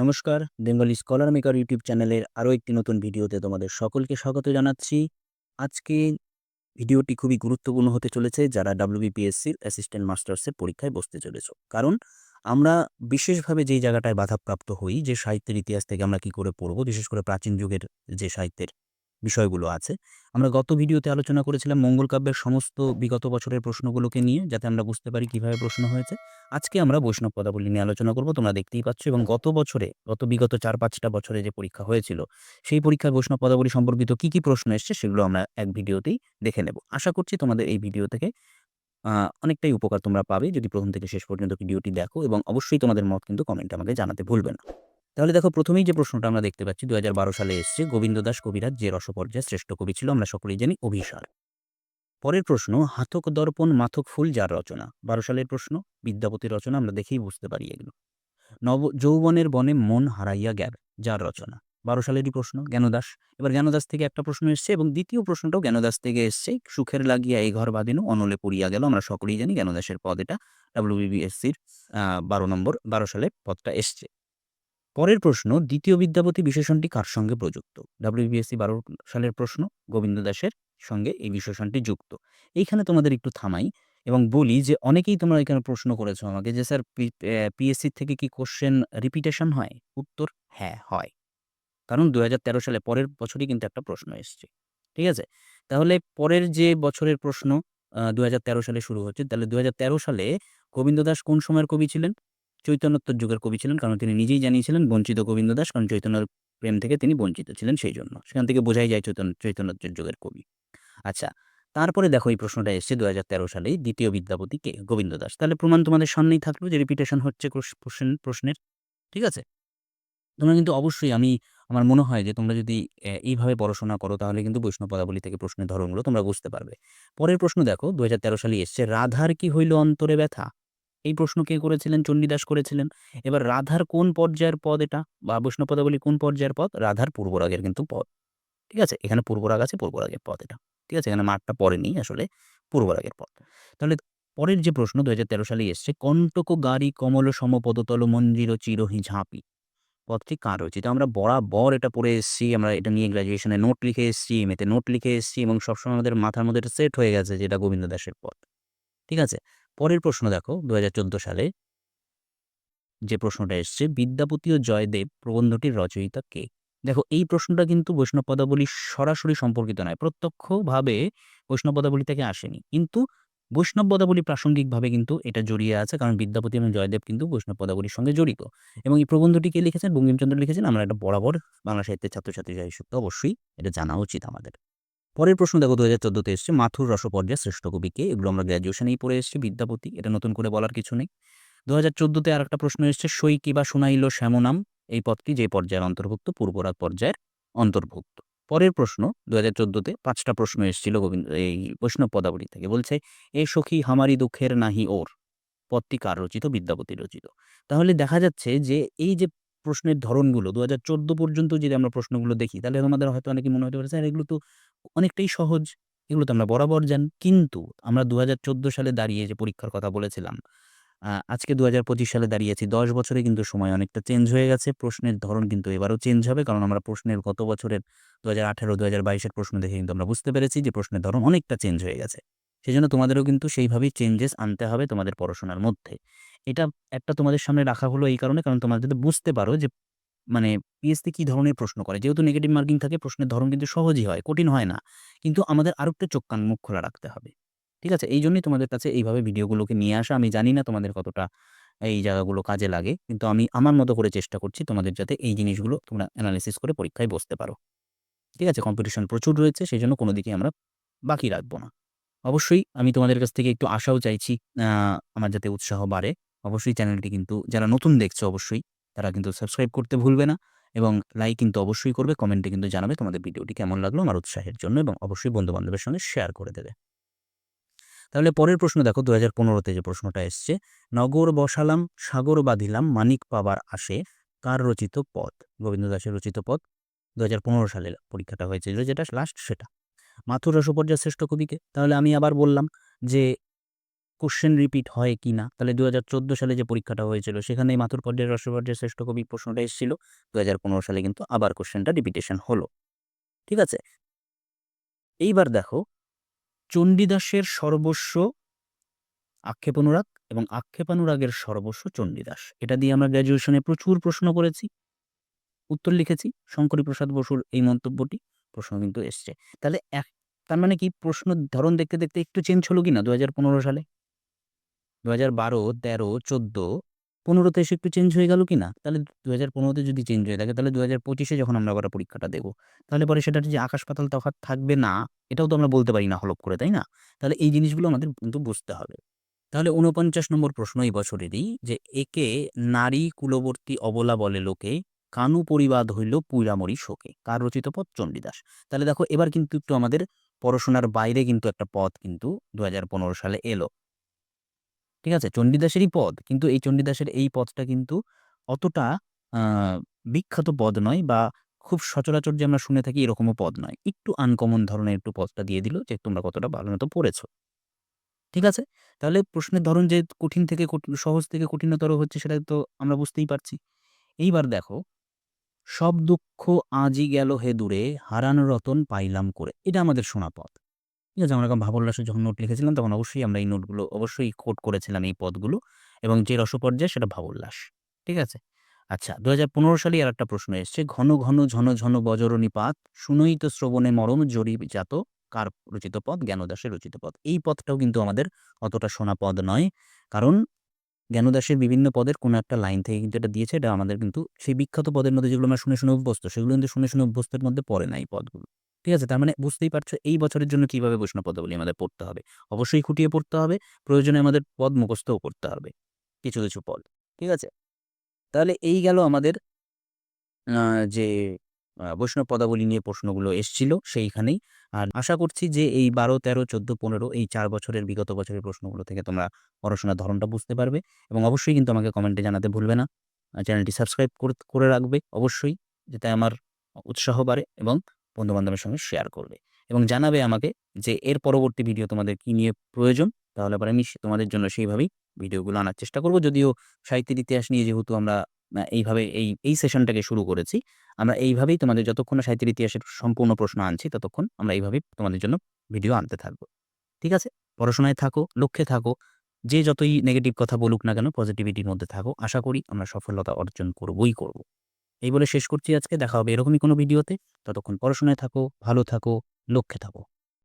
নমস্কার, Bengali scholar maker YouTube চ্যানেলের আরও একটি নতুন ভিডিওতে তোমাদের সকলকে স্বাগত জানাচ্ছি। আজকে ভিডিওটি খুবই গুরুত্বপূর্ণ হতে চলেছে যারা ডাব্লিউবিপিএসসির অ্যাসিস্ট্যান্ট মাস্টার্সের পরীক্ষায় বসতে চলেছ। কারণ আমরা বিশেষভাবে যেই জায়গাটায় বাধাপ্রাপ্ত হই, যে সাহিত্যের ইতিহাস থেকে আমরা কি করে পড়ব, বিশেষ করে প্রাচীন যুগের যে সাহিত্যের বিষয়গুলো আছে। আমরা গত ভিডিওতে আলোচনা করেছিলাম মঙ্গল কাব্যের সমস্ত বিগত বছরের প্রশ্নগুলোকে নিয়ে, যাতে আমরা বুঝতে পারি কীভাবে প্রশ্ন হয়েছে। আজকে আমরা বৈষ্ণব পদাবলী নিয়ে আলোচনা করব, তোমরা দেখতেই পাচ্ছ। এবং গত বছরে, গত বিগত চার পাঁচটা বছরে যে পরীক্ষা হয়েছিল, সেই পরীক্ষায় বৈষ্ণব পদাবলী সম্পর্কিত কি কি প্রশ্ন এসছে, সেগুলো আমরা এক ভিডিওতেই দেখে নেব। আশা করছি তোমাদের এই ভিডিও থেকে অনেকটাই উপকার তোমরা পাবে। যদি প্রথম থেকে শেষ পর্যন্ত ভিডিওটি দেখো, এবং অবশ্যই তোমাদের মত কিন্তু কমেন্টে আমাকে জানাতে ভুলবে না। তাহলে দেখো প্রথমেই যে প্রশ্নটা আমরা দেখতে পাচ্ছি দু হাজার বারো সালে এসছে গোবিন্দ দাস কবিরাজ যে রসপর্যায় শ্রেষ্ঠ কবি ছিল, আমরা সকলেই জানি অভিসার। পরের প্রশ্ন, হাতক দর্পণ মাথক ফুল যার রচনা? বারো সালের প্রশ্ন, বিদ্যাপতির রচনা, আমরা দেখেই বুঝতে পারি এগুলো। নব, যৌবনের বনে মন হারাইয়া গেল, যার রচনা? বারো সালেরই প্রশ্ন, জ্ঞানদাস। এবার জ্ঞানদাস থেকে একটা প্রশ্ন এসছে এবং দ্বিতীয় প্রশ্নটাও জ্ঞানদাস থেকে এসছে। সুখের লাগিয়া এই ঘর বাঁধিনু, অনলে পড়িয়া গেল, আমরা সকলেই জানি জ্ঞানদাসের পদ এটা ডাব্লিউবিবিএসসির বারো নম্বর, বারো সালে পদটা এসছে। পরের প্রশ্ন, দ্বিতীয় বিদ্যাপতি বিশেষণটি কার সঙ্গে প্রযুক্ত? ডাব্লিউবিএসসি বারো সালের প্রশ্ন, গোবিন্দ দাসের সঙ্গে এই বিশেষণটি যুক্ত। এইখানে তোমাদের একটু থামাই এবং বলি যে অনেকেই তোমরা এখানে প্রশ্ন করেছ আমাকে যে, স্যার পিএসসি থেকে কি কোশ্চেন রিপিটেশন হয়? উত্তর হ্যাঁ হয়। কারণ দুই হাজার তেরো সালে পরের বছরই কিন্তু একটা প্রশ্ন এসছে। ঠিক আছে? তাহলে পরের যে বছরের প্রশ্ন দুই হাজার তেরো সালে শুরু হচ্ছে, তাহলে দুই হাজার তেরো সালে গোবিন্দ দাস কোন সময়ের কবি ছিলেন? চৈতন্যোত্তর যুগের কবি ছিলেন। কারণ তিনি নিজেই জানিয়েছিলেন বঞ্চিত গোবিন্দ দাস, কারণ চৈতন্যর প্রেম থেকে তিনি বঞ্চিত ছিলেন সেই জন্য সেখান থেকে বোঝাই যায় চৈতন্য, চৈতন্যোত্তর যুগের কবি। আচ্ছা তারপরে দেখো এই প্রশ্নটা এসছে দু হাজার তেরো সালেই দ্বিতীয় বিদ্যাপতি কে? গোবিন্দ দাস। তাহলে প্রমাণ তোমাদের সামনেই থাকল যে রিপিটেশন হচ্ছে প্রশ্নের ঠিক আছে? তোমরা কিন্তু অবশ্যই আমি, আমার মনে হয় যে তোমরা যদি এইভাবে পড়াশোনা করো, তাহলে কিন্তু বৈষ্ণব পদাবলী থেকে প্রশ্নের ধরনগুলো তোমরা বুঝতে পারবে। পরের প্রশ্ন দেখো দু হাজার তেরো সালে এসছে, রাধার কি হইল অন্তরে ব্যথা? এই প্রশ্ন কে করেছিলেন? চণ্ডীদাস করেছিলেন। এবার রাধার কোন পর্যায়ের পদ এটা? বা বৈষ্ণব পদাবলী কোন পর্যায়ের পদ? রাধার পূর্বরাগের কিন্তু পদ। ঠিক আছে? এখানে পূর্বরাগ আছে পূর্বরাগের পদ এটা। ঠিক আছে? এখানে মাঠটা পড়েনি আসলে পূর্বরাগের পদ। তাহলে পরের যে প্রশ্ন দু হাজার তেরো সালে এসছে, কণ্টক গাড়ি কমল সমপদতল মঞ্জির চিরহি ঝাঁপি। পদটি কার তো আমরা বরাবর এটা পড়ে এসেছি, আমরা এটা নিয়ে গ্র্যাজুয়েশনে নোট লিখে এসেছি এতে নোট লিখে এসেছি এবং সবসময় আমাদের মাথার মধ্যে সেট হয়ে গেছে যেটা গোবিন্দ দাসের পদ। ঠিক আছে? পরের প্রশ্ন দেখো দু হাজার চোদ্দ সালে। যে প্রশ্নটা এসছে, বিদ্যাপতি ও জয়দেব প্রবন্ধটির রচয়িতা কে? দেখো, এই প্রশ্নটা কিন্তু বৈষ্ণব পদাবলী সরাসরি সম্পর্কিত নয়, প্রত্যক্ষভাবে বৈষ্ণব পদাবলী থেকে আসেনি। কিন্তু বৈষ্ণব পদাবলী প্রাসঙ্গিকভাবে কিন্তু এটা জড়িয়ে আছে, কারণ বিদ্যাপতি এবং জয়দেব কিন্তু বৈষ্ণব পদাবলীর সঙ্গে জড়িত। এবং এই প্রবন্ধটি কে লিখেছেন? বঙ্কিমচন্দ্র লিখেছেন। আমরা এটা বরাবর বাংলা সাহিত্যের ছাত্রছাত্রী হিসেবে অবশ্যই এটা জানা উচিত আমাদের। পরের প্রশ্ন দেখো দু হাজার চোদ্দোতে এসছে, মাথুর রসপর্যায় শ্রেষ্ঠ কবিকে। এগুলো আমরা গ্র্যাজুয়েশনেই পড়ে এসেছি, বিদ্যাপতি। এটা নতুন করে বলার কিছু নেই। দু হাজার চোদ্দোতে আর একটা প্রশ্ন এসছে, সই কিবা শোনাইল শ্যামনাম? এই পদটি যে পর্যায়ের অন্তর্ভুক্ত, পূর্বরাগ পর্যায়ের অন্তর্ভুক্ত। পরের প্রশ্ন দু হাজার চোদ্দোতে পাঁচটা প্রশ্ন এসেছিল গোবিন্দ, এই বৈষ্ণব পদাবলী থেকে। বলছে, এ সখী হামারি দুঃখের নাহি ওর। পদটি কার রচিত? বিদ্যাপতি রচিত। তাহলে দেখা যাচ্ছে যে, এই যে প্রশ্নের ধরনগুলো দু হাজার চোদ্দ পর্যন্ত যদি আমরা প্রশ্নগুলো দেখি, তাহলে আমাদের হয়তো অনেকে মনে হতে পারে, স্যার, এগুলো তো অনেকটাই সহজ এগুলো তো আমরা বরাবর জান কিন্তু আমরা দু হাজার চোদ্দ সালে দাঁড়িয়ে যে পরীক্ষার কথা বলেছিলাম আজকে দু হাজার পঁচিশ সালে দাঁড়িয়েছি। দশ বছরে কিন্তু সময় অনেকটা চেঞ্জ হয়ে গেছে। প্রশ্নের ধরন কিন্তু এবারও চেঞ্জ হবে, কারণ আমরা প্রশ্নের গত বছরের দু হাজার আঠেরো দু হাজার বাইশের প্রশ্ন দেখে কিন্তু আমরা বুঝতে পেরেছি যে প্রশ্নের ধরন অনেকটা চেঞ্জ হয়ে গেছে। সেই জন্য তোমাদেরও কিন্তু সেইভাবেই চেঞ্জেস আনতে হবে তোমাদের পড়াশোনার মধ্যে। এটা একটা তোমাদের সামনে রাখা হলো এই কারণে, কারণ তোমরা যদি বুঝতে পারো যে মানে পিএসসি কি ধরনের প্রশ্ন করে? যেহেতু নেগেটিভ মার্কিং থাকে, প্রশ্নের ধরন কিন্তু সহজই হয়, কঠিন হয় না। কিন্তু আমাদের আরও একটু চোখ কান মুখ খোলা রাখতে হবে। ঠিক আছে? এই জন্যই তোমাদের কাছে এইভাবে ভিডিওগুলোকে নিয়ে আসা। আমি জানি না তোমাদের কতটা এই জায়গাগুলো কাজে লাগে, কিন্তু আমি আমার মতো করে চেষ্টা করছি তোমাদের যাতে এই জিনিসগুলো তোমরা অ্যানালিসিস করে পরীক্ষায় বসতে পারো। ঠিক আছে? কম্পিটিশন প্রচুর রয়েছে সেই জন্য কোনো দিকে আমরা বাকি রাখব না। অবশ্যই আমি তোমাদের কাছ থেকে একটু আশাও চাইছি আমার যাতে উৎসাহ বাড়ে। অবশ্যই চ্যানেলটি কিন্তু যারা নতুন দেখছ, অবশ্যই তারা কিন্তু সাবস্ক্রাইব করতে ভুলবে না এবং লাইক কিন্তু অবশ্যই করবে কমেন্টে কিন্তু জানাবে তোমাদের ভিডিওটি কেমন লাগল, আমার উৎসাহের জন্য এবং অবশ্যই বন্ধু বান্ধবের সঙ্গে শেয়ার করে দেবে। তাহলে পরের প্রশ্ন দেখো দু হাজার পনেরোতে যে প্রশ্নটা এসছে, নগর বসালাম, সাগর বাঁধিলাম, মানিক পাবার আসে কার রচিত পদ গোবিন্দ দাসের রচিত পদ দু হাজার পনেরো সালে পরীক্ষাটা হয়েছিল, যেটা লাস্ট সেটা। মাথুর রসপর্যায় শ্রেষ্ঠ কবিকে। তাহলে আমি আবার বললাম যে কোশ্চেন রিপিট হয় কি না? তাহলে দু হাজার চোদ্দ সালে যে পরীক্ষাটা হয়েছিল সেখানে মাথুর পর্যায়ের রসপর্যায়ের শ্রেষ্ঠ কবি প্রশ্নটা এসেছিল। দু হাজার পনেরো সালে কিন্তু আবার কোশ্চেনটা রিপিটেশন হলো। ঠিক আছে? এইবার দেখো, চণ্ডীদাসের সর্বস্ব আক্ষেপানুরাগ এবং আক্ষেপানুরাগের সর্বস্ব চণ্ডীদাস। এটা দিয়ে আমরা গ্র্যাজুয়েশনে প্রচুর প্রশ্ন করেছি, উত্তর লিখেছি, শঙ্করী প্রসাদ বসুর এই মন্তব্যটি প্রশ্ন কিন্তু এসছে। তাহলে এক, তার মানে কি? প্রশ্ন ধরন দেখতে দেখতে একটু চেঞ্জ হলো কি না দু সালে? দু হাজার বারো, তেরো, চোদ্দ, পনেরোতে এসে একটু চেঞ্জ হয়ে গেল কি না তাহলে দু হাজার পনেরোতে যদি চেঞ্জ হয়ে থাকে, তাহলে দু হাজার পঁচিশে যখন আমরা আবার পরীক্ষাটা দেবো, তাহলে পরে সেটার যে আকাশ পাতাল তফাৎ থাকবে না, এটাও তো আমরা বলতে পারি না হলপ করে, তাই না? তাহলে এই জিনিসগুলো আমাদের কিন্তু বুঝতে হবে। তাহলে উনপঞ্চাশ নম্বর প্রশ্ন এই বছরেরই যে, একে নারী কুলবর্তী অবলা বলে লোকে, কানু পরিবাদ হইল পুইরামরি শোকে। কার রচিত পদ চণ্ডীদাস। তাহলে দেখো, এবার কিন্তু একটু আমাদের পড়াশোনার বাইরে কিন্তু একটা পথ কিন্তু দু হাজার পনেরো সালে এলো। ঠিক আছে? চণ্ডীদাসেরই পদ, কিন্তু এই চণ্ডীদাসের এই পদটা কিন্তু অতটা বিখ্যাত পদ নয় বা খুব সচরাচর যে আমরা শুনে থাকি এরকমও পদ নয়। একটু আনকমন ধরনের একটু পদটা দিয়ে দিল যে তোমরা কতটা ভালো মতো পড়েছো। ঠিক আছে? তাহলে প্রশ্নের ধরন যে কঠিন থেকে সহজ থেকে কঠিনতর হচ্ছে সেটা তো আমরা বুঝতেই পারছি। এইবার দেখো, সব দুঃখ আজই গেল হে দূরে, হারান রতন পাইলাম করে। এটা আমাদের শোনা পদ। ঠিক আছে? আমরা যখন ভাবোল্লাসে যখন নোট লিখেছিলাম, তখন অবশ্যই আমরা এই নোটগুলো অবশ্যই কোট করেছিলাম এই পদগুলো এবং যে রসপর্যায় সেটা ভাবোল্লাস ঠিক আছে? আচ্ছা দু হাজার পনেরো সালে আর একটা প্রশ্ন এসছে, ঘন ঘন ঝন ঝন বজরণী পাত শুনই তো শ্রবণে মরম জরি জাত কার রচিত পদ? জ্ঞানদাসের রচিত পদ। এই পদটাও কিন্তু আমাদের অতটা শোনা পদ নয়। কারণ জ্ঞানদাসের বিভিন্ন পদের কোনো একটা লাইন থেকে কিন্তু এটা দিয়েছে, এটা আমাদের কিন্তু সেই বিখ্যাত পদের মধ্যে যেগুলো আমরা শুনে শুনে অভ্যস্ত, সেগুলো কিন্তু শুনে শুনে অভ্যস্তের মধ্যে পড়ে না এই পদগুলো। ঠিক আছে? তার মানে বুঝতেই পারছ এই বছরের জন্য কীভাবে বৈষ্ণব পদাবলী আমাদের পড়তে হবে। অবশ্যই খুঁটিয়ে পড়তে হবে, প্রয়োজনে আমাদের পদ মুখস্থও করতে হবে, কিছু কিছু পদ, ঠিক আছে? তাহলে এই গেল আমাদের যে বৈষ্ণব পদাবলী নিয়ে প্রশ্নগুলো এসছিল সেইখানেই। আর আশা করছি যে এই বারো, তেরো, চোদ্দ, পনেরো এই চার বছরের বিগত বছরের প্রশ্নগুলো থেকে তোমরা পড়াশোনার ধরনটা বুঝতে পারবে এবং অবশ্যই কিন্তু আমাকে কমেন্টে জানাতে ভুলবে না। চ্যানেলটি সাবস্ক্রাইব করে রাখবে অবশ্যই, যাতে আমার উৎসাহ বাড়ে এবং বন্ধু বান্ধবের সঙ্গে শেয়ার করবে। এবং জানাবে আমাকে যে, এর পরবর্তী ভিডিও তোমাদের কি নিয়ে প্রয়োজন? তাহলে পরে আমি তোমাদের জন্য সেইভাবেই ভিডিওগুলো আনার চেষ্টা করব। যদিও সাহিত্যের ইতিহাস নিয়ে যেহেতু আমরা এইভাবে এই এই সেশনটাকে শুরু করেছি, আমরা এইভাবেই তোমাদের যতক্ষণ সাহিত্যের ইতিহাসের সম্পূর্ণ প্রশ্ন আনছি, ততক্ষণ আমরা এইভাবেই তোমাদের জন্য ভিডিও আনতে থাকব। ঠিক আছে? পড়াশোনায় থাকো, লক্ষ্যে থাকো, যে যতই নেগেটিভ কথা বলুক না কেন পজিটিভিটির মধ্যে থাকো। আশা করি আমরা সফলতা অর্জন করবই করব। এই বলে শেষ করছি আজকে। দেখা হবে এরকমই কোনো ভিডিওতে। ততক্ষণ পড়াশোনায় থাকো, ভালো থাকো, লক্ষ্যে থাকো।